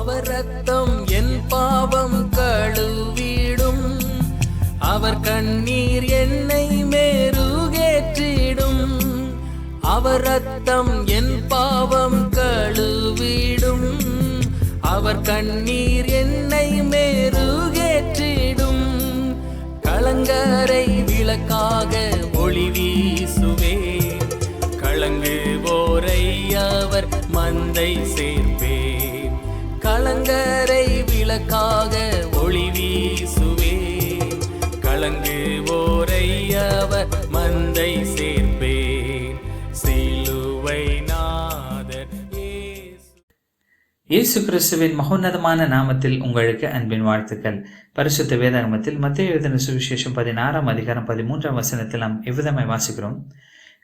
அவர் ரத்தம் என் பாவம் கழுவிடும். அவர் கண்ணீர் என்னை மேருகேற்றிடும். அவர் ரத்தம் என் பாவம் கழுவிடும். அவர் கண்ணீர் என்னை மேருகேற்றிடும். கலங்கரை விளக்காக ஒளி வீசுவே கலங்குவோரை அவர் மந்தை சே விளக்காக ஒளி வீசுவே. கலங்கு ஓரையவ மந்தை சேர்ப்பேன். சிலுவை நாதர் இயேசு கிறிஸ்துவின் மகோன்னதமான நாமத்தில் உங்களுக்கு அன்பின் வாழ்த்துக்கள். பரிசுத்த வேதாகமத்தில் மத்திய எழுதின சுவிசேஷம் பதினாறாம் அதிகாரம் பதிமூன்றாம் வசனத்தில் நாம் இவ்விதமாய் வாசிக்கிறோம்.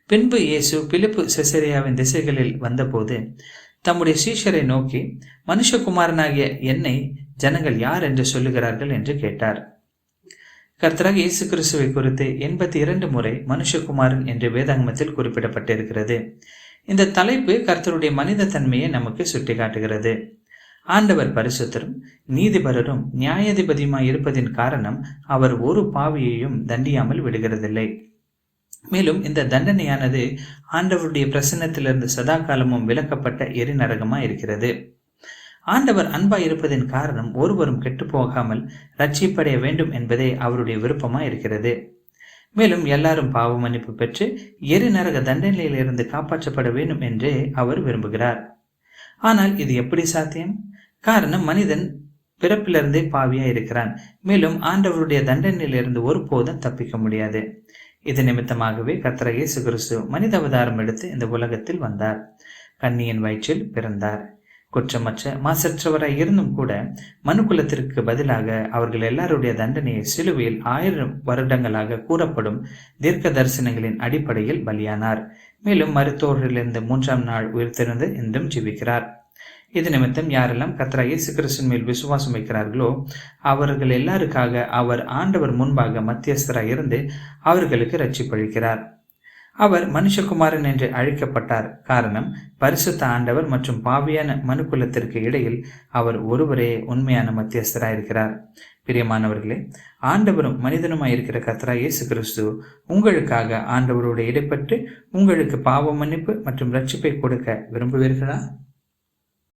பின்பு இயேசு பிலிப்பு செசரியாவின் திசைகளில் வந்தபோது தம்முடைய சீஷரை நோக்கி மனுஷகுமாரனாகிய என்னை ஜனங்கள் யார் என்று சொல்லுகிறார்கள் என்று கேட்டார். கர்த்தராக இயேசு கிறிஸ்துவை குறித்து எண்பத்தி இரண்டு முறை மனுஷகுமாரன் என்று வேதாங்கமத்தில் குறிப்பிடப்பட்டிருக்கிறது. இந்த தலைப்பு கர்த்தருடைய மனித தன்மையை நமக்கு சுட்டிக்காட்டுகிறது. ஆண்டவர் பரிசுத்தரும் நீதிபரரும் நியாயாதிபதியுமாய் இருப்பதின் காரணம் அவர் ஒரு பாவியையும் தண்டியாமல் விடுகிறதில்லை. மேலும் இந்த தண்டனையானது ஆண்டவருடைய பிரசன்னத்திலிருந்து சதா காலமும் விலக்கப்பட்ட எரிநரகமாக இருக்கிறது. ஆண்டவர் அன்பாய் இருப்பதின் காரணம் ஒருவரும் கெட்டு போகாமல் ரட்சிப்படைய வேண்டும் என்பதே அவருடைய விருப்பமாக இருக்கிறது மேலும் எல்லாரும் பாவ மன்னிப்பு பெற்று எரிநரக தண்டனையிலிருந்து காப்பாற்றப்பட வேண்டும் என்றே அவர் விரும்புகிறார். ஆனால் இது எப்படி சாத்தியம்? காரணம் மனிதன் பிறப்பிலிருந்தே பாவியா இருக்கிறான் மேலும் ஆண்டவருடைய தண்டனையிலிருந்து ஒருபோதும் தப்பிக்க முடியாது. இது நிமித்தமாகவே கத்தரகே இயேசு மனித அவதாரம் எடுத்து இந்த உலகத்தில் வந்தார். கன்னியின் வயிற்றில் பிறந்தார். குற்றமற்ற மாசற்றவராய் இருந்தும் கூட மனுக்குலத்திற்கு பதிலாக அவர்கள் எல்லாருடைய தண்டனையை சிலுவையில் ஆயிரம் வருடங்களாக கூறப்படும் தீர்க்க தரிசனங்களின் அடிப்படையில் பலியானார். மேலும் மருத்துவரிலிருந்து மூன்றாம் நாள் உயிர்த்திருந்து இன்றும் ஜீவிக்கிறார். இது நிமித்தம் யாரெல்லாம் கத்ரா இயேசு கிறிஸ்துவின் மேல் விசுவாசம் வைக்கிறார்களோ அவர்கள் எல்லாருக்காக அவர் ஆண்டவர் முன்பாக மத்தியஸ்தராய் இருந்து அவர்களுக்கு ரட்சிப்பளிக்கிறார் அவர் மனுஷகுமாரன் என்று அழைக்கப்பட்டார். காரணம் பரிசுத்த ஆண்டவர் மற்றும் பாவியான மனுக்குலத்திற்கு இடையில் அவர் ஒருவரே உண்மையான மத்தியஸ்தராயிருக்கிறார். பிரியமானவர்களே ஆண்டவரும் மனிதனுமாய் இருக்கிற கத்ரா இயேசு கிறிஸ்து உங்களுக்காக ஆண்டவரோடு இடைப்பட்டு உங்களுக்கு பாவ மன்னிப்பு மற்றும் ரட்சிப்பை கொடுக்க விரும்புவீர்களா?